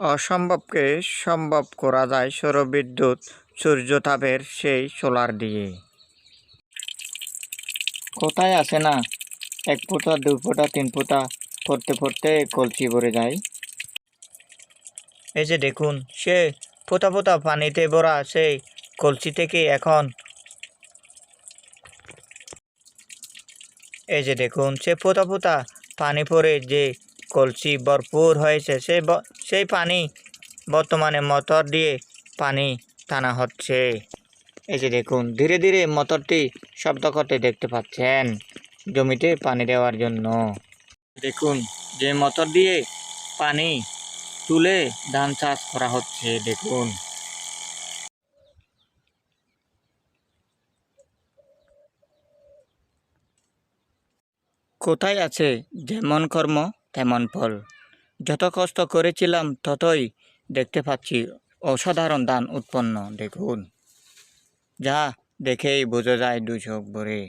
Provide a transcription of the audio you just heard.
অসম্ভবকে সম্ভব করা যায় সৌরবিদ্যুৎ সূর্যতাপের সেই সোলার দিয়ে। কোথায় আসে না? এক ফোঁটা, দু ফোঁটা, তিন ফোঁটা পড়তে পড়তে কলসি ভরে যায়। এই যে দেখুন, সে ফোঁটা ফোঁটা পানিতে ভরা সেই কলসি থেকে এখন এই যে দেখুন, সে ফোঁটা ফোঁটা পানি পড়ে যে কলসি ভরপুর হয়েছে সেই সেই পানি, বর্তমানে মোটর দিয়ে পানি টানা হচ্ছে। এই যে দেখুন, ধীরে ধীরে মোটরটি শব্দ করতে দেখতে পাচ্ছেন জমিতে পানি দেওয়ার জন্য। দেখুন, যে মোটর দিয়ে পানি তুলে ধান চাষ করা হচ্ছে, দেখুন। কোথায় আছে যেমন কর্ম? তেমন ফল। যত কষ্ট করেছিলাম, ততই দেখতে পাচ্ছি অসাধারণ দান উৎপন্ন। দেখুন। যা দেখেই বোঝা যায় দু চোখ ভরে।